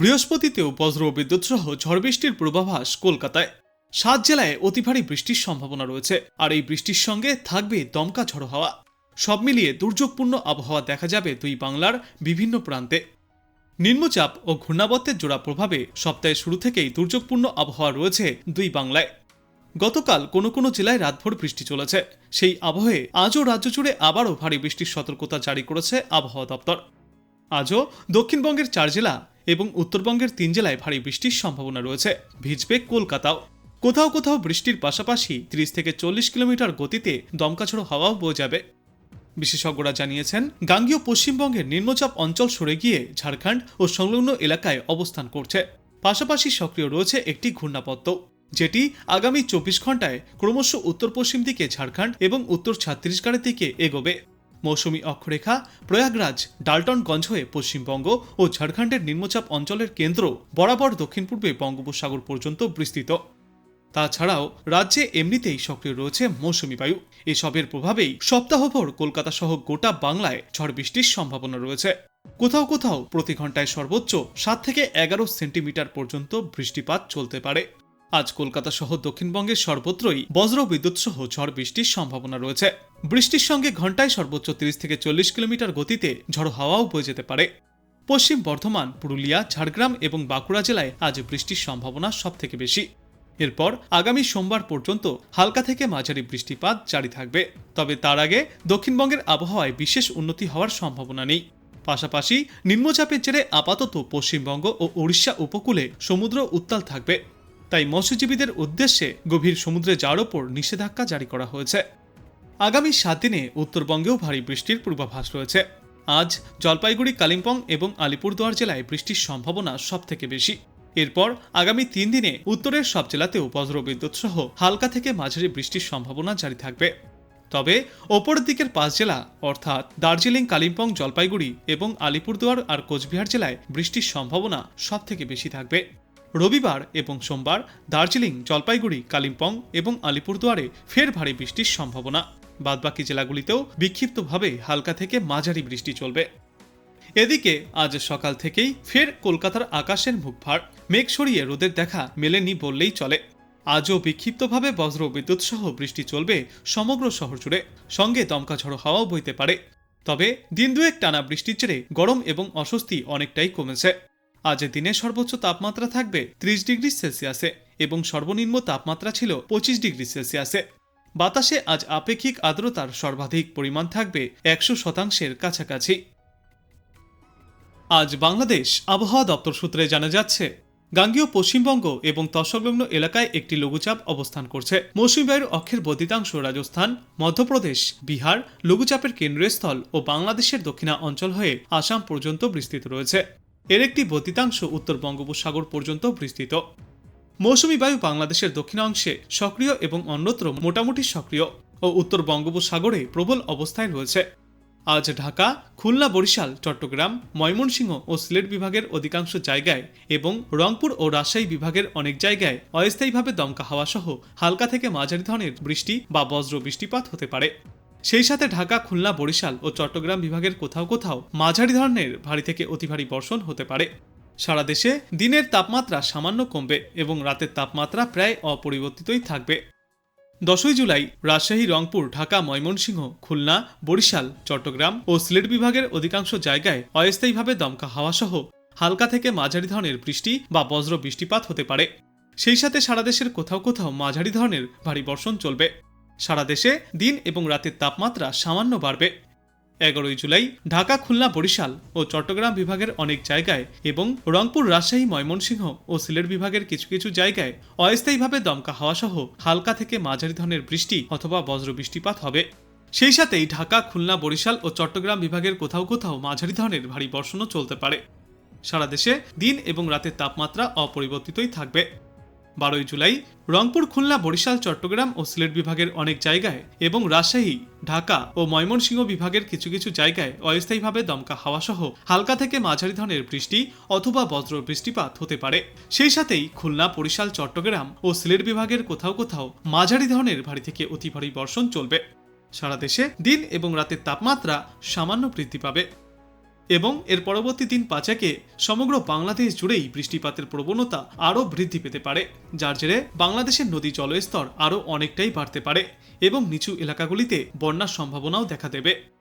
বৃহস্পতিতেও বজ্র বিদ্যুৎ সহ ঝড় বৃষ্টির পূর্বাভাস কলকাতায়। সাত জেলায় অতি ভারী বৃষ্টির সম্ভাবনা রয়েছে, আর এই বৃষ্টির সঙ্গে থাকবে দমকা ঝড়ো হাওয়া। সব মিলিয়ে দুর্যোগপূর্ণ আবহাওয়া দেখা যাবে দুই বাংলার বিভিন্ন প্রান্তে। নিম্নচাপ ও ঘূর্ণাবর্তের জোড়া প্রভাবে সপ্তাহের শুরু থেকেই দুর্যোগপূর্ণ আবহাওয়া রয়েছে দুই বাংলায়। গতকাল কোনো কোনো জেলায় রাতভর বৃষ্টি চলেছে, সেই আবহে আজও রাজ্য জুড়ে আবারও ভারী বৃষ্টির সতর্কতা জারি করেছে আবহাওয়া দপ্তর। আজও দক্ষিণবঙ্গের চার জেলা এবং উত্তরবঙ্গের তিন জেলায় ভারী বৃষ্টির সম্ভাবনা রয়েছে। ভিজবে কলকাতাও। কোথাও কোথাও বৃষ্টির পাশাপাশি ত্রিশ থেকে চল্লিশ কিলোমিটার গতিতে দমকাছড়ো হাওয়াও বয়ে যাবে। বিশেষজ্ঞরা জানিয়েছেন, গাঙ্গীয় পশ্চিমবঙ্গের নিম্নচাপ অঞ্চল সরে গিয়ে ঝাড়খণ্ড ও সংলগ্ন এলাকায় অবস্থান করছে। পাশাপাশি সক্রিয় রয়েছে একটি ঘূর্ণাবর্ত যেটি আগামী চব্বিশ ঘন্টায় ক্রমশ উত্তর পশ্চিম দিকে ঝাড়খণ্ড এবং উত্তর ছত্তিশগড়ের দিকে এগোবে। মৌসুমী অক্ষরেখা, প্রয়াগরাজ, ডাল্টনগঞ্জ হয়ে পশ্চিমবঙ্গ ও ঝাড়খণ্ডের নিম্নচাপ অঞ্চলের কেন্দ্র বরাবর দক্ষিণ পূর্বে বঙ্গোপসাগর পর্যন্ত বিস্তৃত। তাছাড়াও রাজ্যে এমনিতেই সক্রিয় রয়েছে মৌসুমি বায়ু। এসবের প্রভাবেই সপ্তাহভর কলকাতা সহ গোটা বাংলায় ঝড় বৃষ্টির সম্ভাবনা রয়েছে। কোথাও কোথাও প্রতি ঘন্টায় সর্বোচ্চ সাত থেকে এগারো সেন্টিমিটার পর্যন্ত বৃষ্টিপাত চলতে পারে। আজ কলকাতা সহ দক্ষিণবঙ্গের সর্বত্রই বজ্র বিদ্যুৎ সহ ঝড় বৃষ্টির সম্ভাবনা রয়েছে। বৃষ্টির সঙ্গে ঘন্টায় সর্বোচ্চ তিরিশ থেকে চল্লিশ কিলোমিটার গতিতে ঝড়ো হাওয়াও বয়ে যেতে পারে। পশ্চিম বর্ধমান, পুরুলিয়া, ঝাড়গ্রাম এবং বাঁকুড়া জেলায় আজ বৃষ্টির সম্ভাবনা সব থেকে বেশি। এরপর আগামী সোমবার পর্যন্ত হালকা থেকে মাঝারি বৃষ্টিপাত জারি থাকবে। তবে তার আগে দক্ষিণবঙ্গের আবহাওয়ায় বিশেষ উন্নতি হওয়ার সম্ভাবনা নেই। পাশাপাশি নিম্নচাপের জেরে আপাতত পশ্চিমবঙ্গ ও উড়িষ্যা উপকূলে সমুদ্র উত্তাল থাকবে। তাই মৎস্যজীবীদের উদ্দেশ্যে গভীর সমুদ্রে যাওয়ার ওপর নিষেধাজ্ঞা জারি করা হয়েছে। আগামী সাত দিনে উত্তরবঙ্গেও ভারী বৃষ্টির পূর্বাভাস রয়েছে। আজ জলপাইগুড়ি, কালিম্পং এবং আলিপুরদুয়ার জেলায় বৃষ্টির সম্ভাবনা সব থেকে বেশি। এরপর আগামী তিন দিনে উত্তরের সব জেলাতেও বজ্রবিদ্যুৎ সহ হালকা থেকে মাঝারি বৃষ্টির সম্ভাবনা জারি থাকবে। তবে ওপরের দিকের পাঁচ জেলা, অর্থাৎ দার্জিলিং, কালিম্পং, জলপাইগুড়ি এবং আলিপুরদুয়ার আর কোচবিহার জেলায় বৃষ্টির সম্ভাবনা সব থেকে বেশি থাকবে। রবিবার এবং সোমবার দার্জিলিং, জলপাইগুড়ি, কালিম্পং এবং আলিপুরদুয়ারে ফের ভারী বৃষ্টির সম্ভাবনা। বাদবাকি জেলাগুলিতেও বিক্ষিপ্তভাবে হালকা থেকে মাঝারি বৃষ্টি চলবে। এদিকে আজ সকাল থেকেই ফের কলকাতার আকাশের মুখ ভার। মেঘ সরিয়ে রোদের দেখা মেলেনি বললেই চলে। আজও বিক্ষিপ্তভাবে বজ্র বিদ্যুৎ সহ বৃষ্টি চলবে সমগ্র শহর জুড়ে। সঙ্গে দমকা ঝড়ো হাওয়াও বইতে পারে। তবে দিন দুয়েক টানা বৃষ্টির জেরে গরম এবং অস্বস্তি অনেকটাই কমেছে। আজ দিনের সর্বোচ্চ তাপমাত্রা থাকবে ত্রিশ ডিগ্রি সেলসিয়াসে এবং সর্বনিম্ন তাপমাত্রা ছিল পঁচিশ ডিগ্রি সেলসিয়াসে। বাতাসে আজ আপেক্ষিক আর্দ্রতার সর্বাধিক পরিমাণ থাকবে একশো শতাংশের কাছাকাছি। আজ বাংলাদেশ আবহাওয়া দপ্তর সূত্রে জানা যাচ্ছে, গাঙ্গীয় পশ্চিমবঙ্গ এবং তৎসংলগ্ন এলাকায় একটি লঘুচাপ অবস্থান করছে। মৌসুমী বায়ুর অক্ষের বদিতাংশ রাজস্থান, মধ্যপ্রদেশ, বিহার লঘুচাপের কেন্দ্রীয় স্থল ও বাংলাদেশের দক্ষিণা অঞ্চল হয়ে আসাম পর্যন্ত বিস্তৃত রয়েছে। এর একটি বদ্ধিতাংশ উত্তর বঙ্গোপসাগর পর্যন্ত বিস্তৃত। মৌসুমী বায়ু বাংলাদেশের দক্ষিণাংশে সক্রিয় এবং অন্যত্র মোটামুটি সক্রিয় ও উত্তর বঙ্গোপসাগরে প্রবল অবস্থায় রয়েছে। আজ ঢাকা, খুলনা, বরিশাল, চট্টগ্রাম, ময়মনসিংহ ও সিলেট বিভাগের অধিকাংশ জায়গায় এবং রংপুর ও রাজশাহী বিভাগের অনেক জায়গায় অস্থায়ীভাবে দমকা হাওয়া সহ হালকা থেকে মাঝারি ধরনের বৃষ্টি বা বজ্র বৃষ্টিপাত হতে পারে। সেই সাথে ঢাকা, খুলনা, বরিশাল ও চট্টগ্রাম বিভাগের কোথাও কোথাও মাঝারি ধরনের ভারী থেকে অতি ভারী বর্ষণ হতে পারে। সারা দেশে দিনের তাপমাত্রা সামান্য কমবে এবং রাতের তাপমাত্রা প্রায় অপরিবর্তিতই থাকবে। দশই জুলাই, রাজশাহী, রংপুর, ঢাকা, ময়মনসিংহ, খুলনা, বরিশাল, চট্টগ্রাম ও সিলেট বিভাগের অধিকাংশ জায়গায় অস্থায়ীভাবে দমকা হাওয়া সহ হালকা থেকে মাঝারি ধরনের বৃষ্টি বা বজ্র বৃষ্টিপাত হতে পারে। সেই সাথে সারা দেশের কোথাও কোথাও মাঝারি ধরনের ভারী বর্ষণ চলবে। সারা দেশে দিন এবং রাতের তাপমাত্রা সামান্য বাড়বে। এগারোই জুলাই ঢাকা, খুলনা, বরিশাল ও চট্টগ্রাম বিভাগের অনেক জায়গায় এবং রংপুর, রাজশাহী, ময়মনসিংহ ও সিলেট বিভাগের কিছু কিছু জায়গায় অস্থায়ীভাবে দমকা হাওয়া সহ হালকা থেকে মাঝারি ধরনের বৃষ্টি অথবা বজ্র বৃষ্টিপাত হবে। সেই সাথেই ঢাকা, খুলনা, বরিশাল ও চট্টগ্রাম বিভাগের কোথাও কোথাও মাঝারি ধরনের ভারী বর্ষণও চলতে পারে। সারা দেশে দিন এবং রাতের তাপমাত্রা অপরিবর্তিতই থাকবে। বারোই জুলাই রংপুর, খুলনা, বরিশাল, চট্টগ্রাম ও সিলেট বিভাগের অনেক জায়গায় এবং রাজশাহী, ঢাকা ও ময়মনসিংহ বিভাগের কিছু কিছু জায়গায় অস্থায়ীভাবে দমকা হাওয়া সহ হালকা থেকে মাঝারি ধরনের বৃষ্টি অথবা বজ্র বৃষ্টিপাত হতে পারে। সেই সাথেই খুলনা, বরিশাল, চট্টগ্রাম ও সিলেট বিভাগের কোথাও কোথাও মাঝারি ধরনের ভারী থেকে অতি ভারী বর্ষণ চলবে। সারা দেশে দিন এবং রাতের তাপমাত্রা সামান্য বৃদ্ধি পাবে। এবং এর পরবর্তী দিন পাঁচাকে সমগ্র বাংলাদেশ জুড়েই বৃষ্টিপাতের প্রবণতা আরও বৃদ্ধি পেতে পারে, যার জেরে বাংলাদেশের নদী জলস্তর আরও অনেকটাই বাড়তে পারে এবং নিচু এলাকাগুলিতে বন্যার সম্ভাবনাও দেখা দেবে।